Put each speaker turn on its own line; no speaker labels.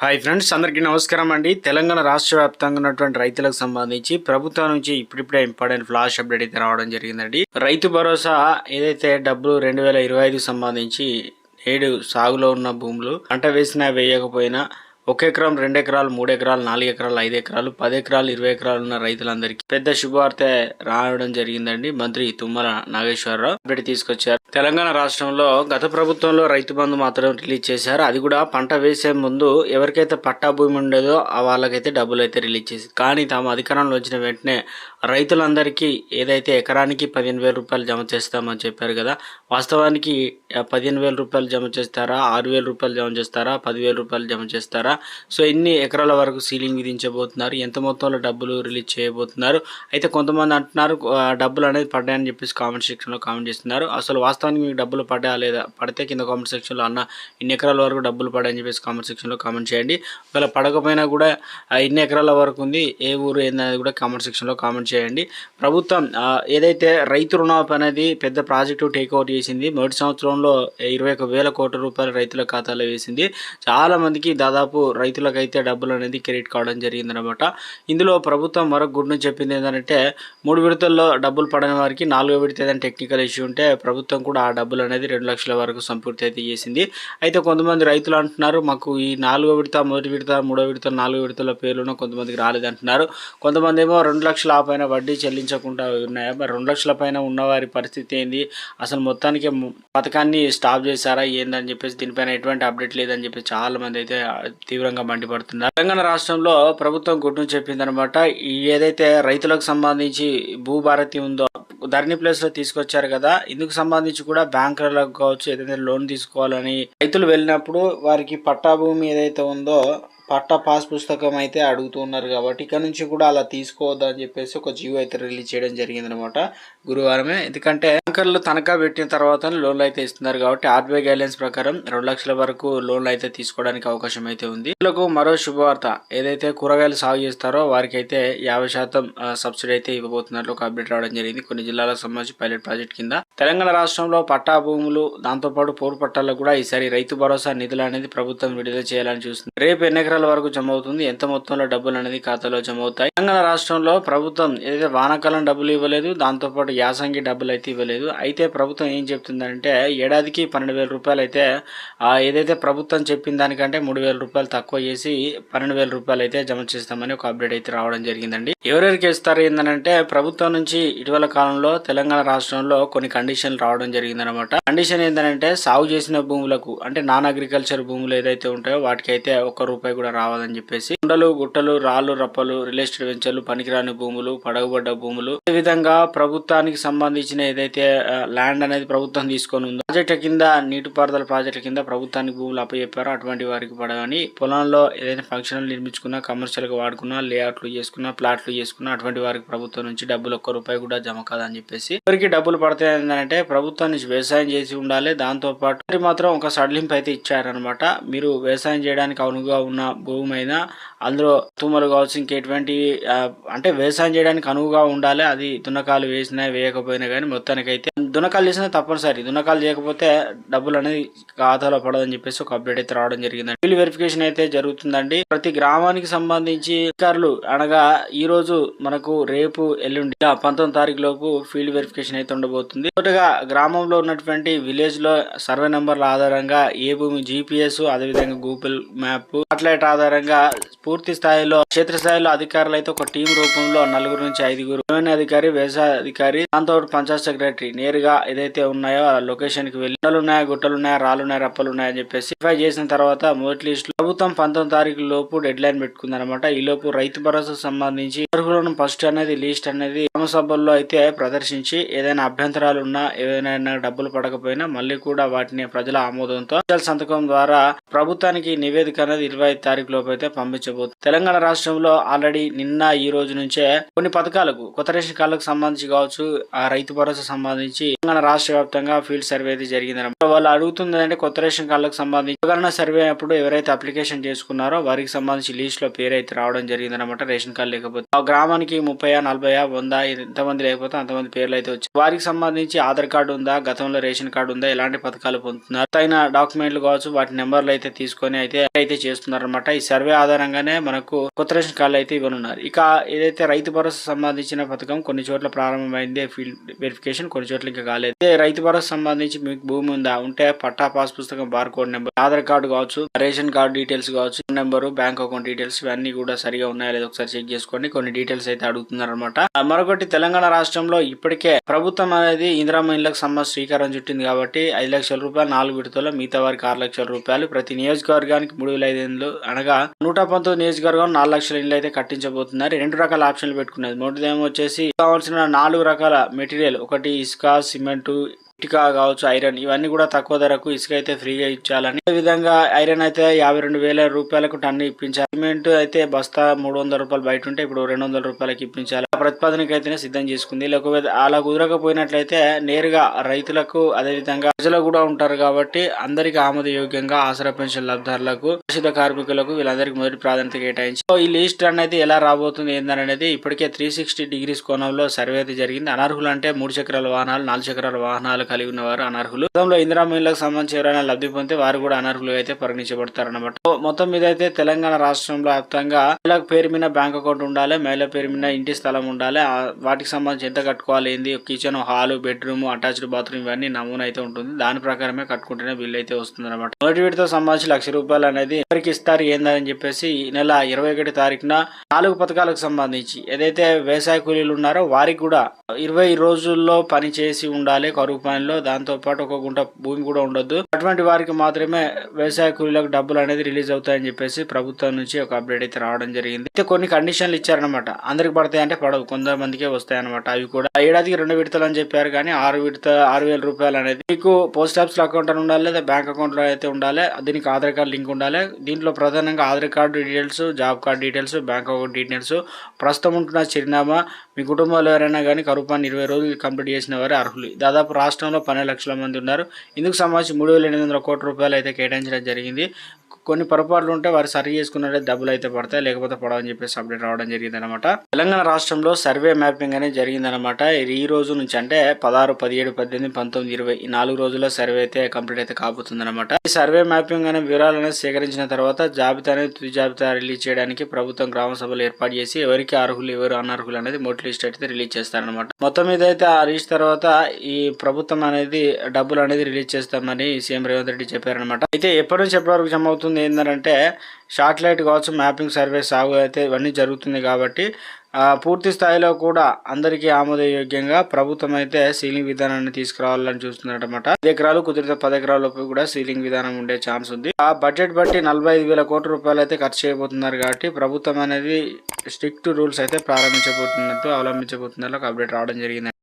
Hi friends అందరికీ నమస్కారం అండి. తెలంగాణ రాష్ట్ర వ్యాప్తంగా ఉన్నటువంటి రైతులకు సంబంధించి ప్రభుత్వం నుంచి ఇప్పుడిప్పుడే ఇంపార్టెంట్ ఫ్లాష్ అప్డేట్ అయితే రావడం జరిగిందండి. రైతు భరోసా ఏదైతే డబ్బులు రెండు వేల ఇరవై సంబంధించి నేడు సాగులో ఉన్న భూములు పంట వేసినా వేయకపోయినా ఒక ఎకరం రెండు ఎకరాలు మూడు ఎకరాలు నాలుగు ఎకరాలు ఐదు ఎకరాలు పది ఎకరాలు ఇరవై ఎకరాలు ఉన్న రైతులందరికీ పెద్ద శుభవార్త రావడం జరిగిందండి మంత్రి తుమ్మల నాగేశ్వరరావు. అప్డేట్ తీసుకొచ్చారు. తెలంగాణ రాష్ట్రంలో గత ప్రభుత్వంలో రైతు బంధు మాత్రం రిలీజ్ చేశారు. అది కూడా పంట వేసే ముందు ఎవరికైతే పట్టా భూమి ఉండేదో ఆ వాళ్ళకైతే డబ్బులు అయితే రిలీజ్ చేసి కానీ తాము అధికారంలో వచ్చిన వెంటనే రైతులందరికీ ఏదైతే ఎకరానికి పదిహేను వేల రూపాయలు జమ చేస్తామని చెప్పారు కదా వాస్తవానికి పదిహేను వేల రూపాయలు జమ చేస్తారా ఆరు వేల రూపాయలు జమ చేస్తారా పదివేల రూపాయలు జమ చేస్తారా సో ఎన్ని ఎకరాల వరకు సీలింగ్ విధించబోతున్నారు? ఎంత మొత్తంలో డబ్బులు రిలీజ్ చేయబోతున్నారు? అయితే కొంతమంది అంటున్నారు డబ్బులు అనేది పడ్డాయని చెప్పేసి కామెంట్ సెక్షన్లో కామెంట్ చేస్తున్నారు. అసలు వాస్తవానికి మీకు డబ్బులు పడ్డా లేదా పడితే కింద కామెంట్ సెక్షన్లో అన్న ఇన్ని ఎకరాల వరకు డబ్బులు పడ్డాయని చెప్పేసి కామెంట్ సెక్షన్లో కామెంట్ చేయండి. ఒకవేళ పడకపోయినా కూడా ఎన్ని ఎకరాల వరకు ఉంది ఏ ఊరు ఏందనేది కూడా కామెంట్ సెక్షన్లో కామెంట్ చేయండి. ప్రభుత్వం ఏదైతే రైతు రుణమాఫీ అనేది పెద్ద ప్రాజెక్టు టేక్ ఓవర్ చేసింది మొదటి సంవత్సరంలో ఇరవై ఒక వేల కోట్ల రూపాయలు రైతుల ఖాతాలో వేసింది. చాలామందికి దాదాపు రైతులకైతే డబ్బులు అనేది క్రెడిట్ కావడం జరిగిందనమాట ఇందులో ప్రభుత్వం మరొక గుడ్ నుంచి చెప్పింది ఏంటంటే మూడు విడతల్లో డబ్బులు పడని వారికి నాలుగో విడత ఏదైనా టెక్నికల్ ఇష్యూ ఉంటే ప్రభుత్వం కూడా ఆ డబ్బులు అనేది రెండు లక్షల వరకు సంపూర్తి అయితే చేసింది. అయితే కొంతమంది రైతులు అంటున్నారు మాకు ఈ నాలుగో విడత మొదటి విడత మూడో విడత నాలుగో విడతల పేర్లను కొంతమందికి రాలేదంటున్నారు. కొంతమంది ఏమో రెండు లక్షల పైన వడ్డీ చెల్లించకుండా ఉన్నాయా? మరి రెండు లక్షల పైన ఉన్నవారి పరిస్థితి ఏంది? అసలు మొత్తానికి పథకాన్ని స్టాప్ చేశారా? ఏందని చెప్పేసి దీనిపైన ఎటువంటి అప్డేట్ లేదని చెప్పి చాలా మంది అయితే తీవ్రంగా మండిపడుతున్నారు. తెలంగాణ రాష్ట్రంలో ప్రభుత్వం గుడ్డు చెప్పిందనమాట ఈ ఏదైతే రైతులకు సంబంధించి భూభారతి ఉందో ధరణి ప్లేస్లో తీసుకొచ్చారు కదా ఇందుకు సంబంధించి కూడా బ్యాంకులకు కావచ్చు ఏదైతే లోన్ తీసుకోవాలని రైతులు వెళ్ళినప్పుడు వారికి పట్టా భూమి ఏదైతే ఉందో పట్టా పాస్ పుస్తకం అయితే అడుగుతున్నారు కాబట్టి ఇక్కడ నుంచి కూడా అలా తీసుకోవద్దు అని చెప్పేసి ఒక జీవో అయితే రిలీజ్ చేయడం జరిగింది అనమాట గురువారమే. ఎందుకంటే బ్యాంకర్లు తనఖా పెట్టిన తర్వాత లోన్లు అయితే ఇస్తున్నారు కాబట్టి ఆర్బీఐ గైడ్లైన్స్ ప్రకారం రెండు లక్షల వరకు లోన్లు అయితే తీసుకోవడానికి అవకాశం అయితే ఉంది. రైతులకు మరో శుభవార్త. ఏదైతే కూరగాయలు సాగు చేస్తారో వారికి అయితే యాభై శాతం సబ్సిడీ అయితే ఇవ్వబోతున్నట్లు ఒక అప్డేట్ రావడం జరిగింది. కొన్ని జిల్లాలకు సంబంధించి పైలట్ ప్రాజెక్ట్ కింద. తెలంగాణ రాష్ట్రంలో పట్టా భూములు దాంతోపాటు పోరు పట్టాలకు కూడా ఈసారి రైతు భరోసా నిధులు అనేది ప్రభుత్వం విడుదల చేయాలని చూస్తుంది. రేపు ఎన్నికల ఎకరాల వరకు జమ అవుతుంది ఎంత మొత్తంలో డబ్బులు అనేది ఖాతాలో జమ అవుతాయి తెలంగాణ రాష్ట్రంలో ప్రభుత్వం ఏదైతే వానాకాలం డబ్బులు ఇవ్వలేదు దాంతోపాటు యాసంగి డబ్బులు అయితే ఇవ్వలేదు. అయితే ప్రభుత్వం ఏం చెప్తుందంటే ఏడాదికి పన్నెండు వేల రూపాయలు అయితే ఏదైతే ప్రభుత్వం చెప్పిన దానికంటే మూడు వేల రూపాయలు తక్కువ చేసి పన్నెండు వేల రూపాయలు అయితే జమ చేస్తామని ఒక అప్డేట్ అయితే రావడం జరిగిందండి. ఎవరెవరికి ఇస్తారు ఏంటంటే ప్రభుత్వం నుంచి ఇటీవల కాలంలో తెలంగాణ రాష్ట్రంలో కొన్ని కండిషన్లు రావడం జరిగిందనమాట. కండిషన్ ఏంటంటే సాగు చేసిన భూములకు అంటే నాన్ అగ్రికల్చర్ భూములు ఏదైతే ఉంటాయో వాటికైతే ఒక్క రూపాయి కూడా రావాలని చెప్పేసి కొండలు గుట్టలు రాళ్ళు రప్పలు రియల్ ఎస్టేట్ వెంచర్లు పనికిరాని భూములు పడగబడ్డ భూములు. ఈ విధంగా ప్రభుత్వానికి సంబంధించిన ఏదైతే ల్యాండ్ అనేది ప్రభుత్వం తీసుకొని ఉందో ప్రాజెక్టు కింద నీటిపారుదల ప్రాజెక్టు కింద ప్రభుత్వానికి భూములు అప్పచెప్పారో అటువంటి వారికి పడవని పొలంలో ఏదైనా ఫంక్షన్లు నిర్మించుకున్నా కమర్షియల్గా వాడుకున్నా లేఅవుట్లు చేసుకున్నా ప్లాట్లు చేసుకున్నా అటువంటి వారికి ప్రభుత్వం నుంచి డబ్బులు ఒక్క రూపాయి కూడా జమ కాదని చెప్పేసి ఎవరికి డబ్బులు పడతాయి ఏంటంటే ప్రభుత్వం నుంచి వ్యవసాయం చేసి ఉండాలి. దాంతో పాటు మాత్రం ఒక సడలింపు అయితే ఇచ్చారనమాట మీరు వ్యవసాయం చేయడానికి అనువుగా ఉన్న భూమి అయినా అందులో తుమ్మలు కావచ్చు ఇంకెటువంటి అంటే వ్యవసాయం చేయడానికి అనువుగా ఉండాలి. అది దున్నకాలు వేసినా వేయకపోయినా కానీ మొత్తానికైతే. దున్నకాలు చేసినా తప్పనిసరి. దున్నకాలు చేయకపోతే డబ్బులు అనేది ఖాతాలో పడదని చెప్పేసి ఒక అప్డేట్ అయితే రావడం జరిగిందండి. ఫీల్డ్ వెరిఫికేషన్ అయితే జరుగుతుందండి. ప్రతి గ్రామానికి సంబంధించి అధికారులు అనగా ఈ రోజు మనకు రేపు ఎల్లుండి పంతొమ్మిది తారీఖు లోపు ఫీల్డ్ వెరిఫికేషన్ అయితే ఉండబోతుంది. మొదటగా గ్రామంలో ఉన్నటువంటి విలేజ్లో సర్వే నెంబర్ల ఆధారంగా ఏ భూమి జీపీఎస్ అదేవిధంగా గూగుల్ మ్యాప్ ఆధారంగా పూర్తి స్థాయిలో క్షేత్ర స్థాయిలో అధికారులు అయితే ఒక టీం రూపంలో నలుగురు నుంచి ఐదుగురు రెవెన్యూ అధికారి వ్యవసాయ అధికారి దాంతో పంచాయత్ సెక్రటరీ నేరుగా ఏదైతే ఉన్నాయో ఆ లొకేషన్కి వెళ్ళి ఉన్నాయా గుట్టలు ఉన్నాయా రాళ్ళు ఉన్నాయా రప్పలు ఉన్నాయని అని చెప్పేసి వెరిఫై చేసిన తర్వాత మొదటి లిస్ట్ ప్రభుత్వం పంతొమ్మిది తారీఖు లోపు డెడ్ లైన్ పెట్టుకుంది అనమాట ఈ లోపు రైతు భరోసా సంబంధించి అర్హులను ఫస్ట్ అనేది లిస్ట్ అనేది గ్రామసభల్లో అయితే ప్రదర్శించి ఏదైనా అభ్యంతరాలు ఉన్నా ఏదైనా డబ్బులు పడకపోయినా మళ్ళీ కూడా వాటిని ప్రజల ఆమోదంతో ప్రజల సంతకం ద్వారా ప్రభుత్వానికి నివేదిక అనేది ఇరవై తారీఖు లోపు అయితే పంపించబోతుంది తెలంగాణ రాష్ట్రంలో ఆల్రెడీ నిన్న ఈ రోజు నుంచే కొన్ని పథకాలకు కొత్త రేషన్ కార్డులకు సంబంధించి కావచ్చు ఆ రైతు భరోసా సంబంధించి తెలంగాణ రాష్ట్ర వ్యాప్తంగా ఫీల్డ్ సర్వే అయితే జరిగింది వాళ్ళు అడుగుతుంది అంటే కొత్త రేషన్ కార్డులకు సంబంధించి ఉపకరణ సర్వే అప్పుడు ఎవరైతే అప్లికేషన్ చేసుకున్నారో వారికి సంబంధించి లిస్ట్లో పేరు అయితే రావడం జరిగింది అనమాట రేషన్ కార్డు లేకపోతే. ఆ గ్రామానికి ముప్పై నలభై వంద ఎంతమంది లేకపోతే అంతమంది పేర్లు అయితే వచ్చాయి. వారికి సంబంధించి ఆధార్ కార్డు ఉందా గతంలో రేషన్ కార్డు ఉందా ఎలాంటి పథకాలు పొందుతున్నారు తగిన డాక్యుమెంట్లు కావచ్చు వాటి నెంబర్లు అయితే తీసుకొని అయితే అయితే చేస్తున్నారు అనమాట ఈ సర్వే ఆధారంగానే మనకు కొత్త రేషన్ కార్డులు అయితే ఇవ్వనున్నారు. ఇక ఏదైతే రైతు భరోసా సంబంధించిన పథకం కొన్ని చోట్ల ప్రారంభమైంది ఫీల్డ్ వెరిఫికేషన్ కొన్ని చోట్ల ఇంకా కాలేదు. ఇదే రైతు భరోసా సంబంధించి మీకు భూమి ఉందా ఉంటే పట్టా పాస్ పుస్తకం bar code number Aadhaar card కావచ్చు రేషన్ కార్డు డీటెయిల్స్ కావచ్చు నెంబర్ బ్యాంక్ అకౌంట్ డీటెయిల్స్ ఇవన్నీ కూడా సరిగా ఉన్నాయా లేదో ఒకసారి చెక్ చేసుకోండి కొన్ని డీటెయిల్స్ అయితే అడుగుతున్నారు అనమాట మరొకటి తెలంగాణ రాష్ట్రంలో ఇప్పటికే ప్రభుత్వం అనేది ఇందిరామ ఇళ్ళకు సంబంధించి శ్రీకారం చుట్టింది కాబట్టి ఐదు లక్షల రూపాయలు నాలుగు విడతలో మిగతా వారికి ఆరు లక్షల రూపాయలు. ప్రతి నియోజకవర్గానికి మూడు వేల ఐదు వందలు అనగా నూట పంతొమ్మిది నియోజకవర్గం నాలుగు లక్షల ఇళ్ళు అయితే కట్టించబోతున్నారు. రెండు రకాల ఆప్షన్లు పెట్టుకున్నది మొదటిదేమో వచ్చేసి కావాల్సిన నాలుగు రకాల మెటీరియల్. ఒకటి ఇసుక సిమెంట్ ఇటుక కావచ్చు ఐరన్. ఇవన్నీ కూడా తక్కువ ధరకు ఇసుక అయితే ఫ్రీగా ఇచ్చాలని. అదే విధంగా ఐరన్ అయితే యాభై రెండు వేల రూపాయలకు టన్ను ఇప్పించాలి సిమెంట్ అయితే బస్తా మూడు వందల రూపాయలు బయట ఉంటే ఇప్పుడు రెండు వందల రూపాయలకి ఇప్పించాలి ఆ ప్రతిపాదనకి సిద్ధం చేసుకుంది. లేకపోతే అలా కుదరకపోయినట్లయితే నేరుగా రైతులకు అదే విధంగా ప్రజలు కూడా ఉంటారు కాబట్టి అందరికి ఆమోదయోగ్యంగా ఆసరా పెన్షన్ లబ్ధారులకు ప్రసిద్ధ కార్మికులకు వీళ్ళందరికీ మొదటి ప్రాధాన్యత కేటాయించి సో ఈ లిస్ట్ అనేది ఎలా రాబోతుంది ఏందనేది ఇప్పటికే త్రీ సిక్స్టీ డిగ్రీస్ కోణంలో సర్వే అయితే జరిగింది. అనర్హులు అంటే మూడు చక్రాల వాహనాలు నాలుగు చక్రాల వాహనాలు కలిగి ఉన్నవారు అనర్హులు. గతంలో ఇందిరా మహిళలకు సంబంధించి ఎవరైనా లబ్ధి పొందితే వారు కూడా అనర్హులు అయితే పరిగణించబడతారు అనమాట మొత్తం మీద అయితే తెలంగాణ రాష్ట్రంలో వ్యాప్తంగా మహిళల పేరు మీద బ్యాంక్ అకౌంట్ ఉండాలి మహిళ పేరు మీద ఇంటి స్థలం ఉండాలి. వాటికి సంబంధించి ఎంత కట్టుకోవాలి ఏంది kitchen hall bedroom attached bathroom ఇవన్నీ నమూనా అయితే ఉంటుంది. దాని ప్రకారమే కట్టుకుంటేనే బిల్ అయితే వస్తుంది అనమాట మొదటి విడత సంబంధించి లక్ష రూపాయలు అనేది ఎవరికి ఇస్తారు ఏందని చెప్పేసి ఈ నెల ఇరవై ఒకటి తారీఖున నాలుగు పథకాలకు సంబంధించి ఏదైతే వ్యవసాయ కూలీలు ఉన్నారో వారికి కూడా ఇరవై రోజుల్లో పని చేసి ఉండాలి కరువు పనిలో. దాంతో పాటు ఒక గుంట భూమి కూడా ఉండొద్దు. అటువంటి వారికి మాత్రమే వ్యవసాయ కూలీలకు డబ్బులు అనేది రిలీజ్ అవుతాయని చెప్పేసి ప్రభుత్వం నుంచి ఒక అప్డేట్ అయితే రావడం జరిగింది. అయితే కొన్ని కండిషన్లు ఇచ్చారనమాట అందరికి పడతాయి అంటే పడవు. కొంతమందికే వస్తాయి అనమాట అవి కూడా ఏడాదికి రెండు విడతలు అని చెప్పారు కానీ ఆరు విడత ఆరు వేల రూపాయలు అనేది మీకు పోస్ట్ ఆఫీస్ అకౌంట్ అని ఉండాలి లేదా బ్యాంక్ అకౌంట్లో అయితే ఉండాలి దీనికి ఆధార్ కార్డు లింక్ ఉండాలి. దీంట్లో ప్రధానంగా Aadhaar card details job card details bank account details ప్రస్తుతం ఉంటున్న చిరునామా మీ కుటుంబంలో ఎవరైనా కానీ కరుపాన్ని ఇరవై రోజులు కంప్లీట్ చేసిన వారు అర్హులు. దాదాపు రాష్ట్రంలో పన్నెండు లక్షల మంది ఉన్నారు. ఇందుకు సంబంధించి మూడు వేల ఎనిమిది వందల కోట్ల రూపాయలు అయితే కేటాయించడం జరిగింది. కొన్ని పొరపాట్లు ఉంటే వారు సరి చేసుకున్నట్టే డబ్బులు అయితే పడతాయి లేకపోతే పడవని చెప్పేసి అప్డేట్ రావడం జరిగింది అనమాట తెలంగాణ రాష్ట్రంలో సర్వే మ్యాపింగ్ అనేది జరిగిందనమాట ఇది ఈ రోజు నుంచి అంటే పదహారు పదిహేడు పద్దెనిమిది పంతొమ్మిది ఇరవై ఈ నాలుగు రోజుల్లో సర్వే అయితే కంప్లీట్ అయితే కాబోతుంది అనమాట ఈ సర్వే మ్యాపింగ్ అనే వివరాలు అనేది సేకరించిన తర్వాత జాబితా అనేది తుది జాబితా రిలీజ్ చేయడానికి ప్రభుత్వం గ్రామ సభలు ఏర్పాటు చేసి ఎవరికి అర్హులు ఎవరు అనర్హులు అనేది మొదటి లిస్ట్ అయితే రిలీజ్ చేస్తారనమాట మొత్తం మీద అయితే ఆ రిలీజ్ తర్వాత ఈ ప్రభుత్వం అనేది డబ్బులు అనేది రిలీజ్ చేస్తామని సీఎం రేవంత్ రెడ్డి చెప్పారనమాట అయితే ఎప్పటి నుంచి ఎప్పటి వరకు జమ అవుతుంది? ఏంటంటే శాటిలైట్ కావచ్చు మ్యాపింగ్ సర్వే సాగు అయితే ఇవన్నీ జరుగుతుంది కాబట్టి పూర్తి స్థాయిలో కూడా అందరికీ ఆమోదయోగ్యంగా ప్రభుత్వం అయితే సీలింగ్ విధానాన్ని తీసుకురావాలని చూస్తుందన్నమాట. పది ఎకరాలు కుదిరితే పది ఎకరాలలోపు కూడా సీలింగ్ విధానం ఉండే ఛాన్స్ ఉంది. ఆ బడ్జెట్ బట్టి నలభై ఐదు వేల కోట్ల రూపాయలు అయితే ఖర్చు చేయబోతున్నారు కాబట్టి ప్రభుత్వం అనేది స్ట్రిక్ట్ రూల్స్ అయితే ప్రారంభించబోతున్నట్టు అవలంబించబోతున్నట్లు ఒక అప్డేట్ రావడం జరిగింది.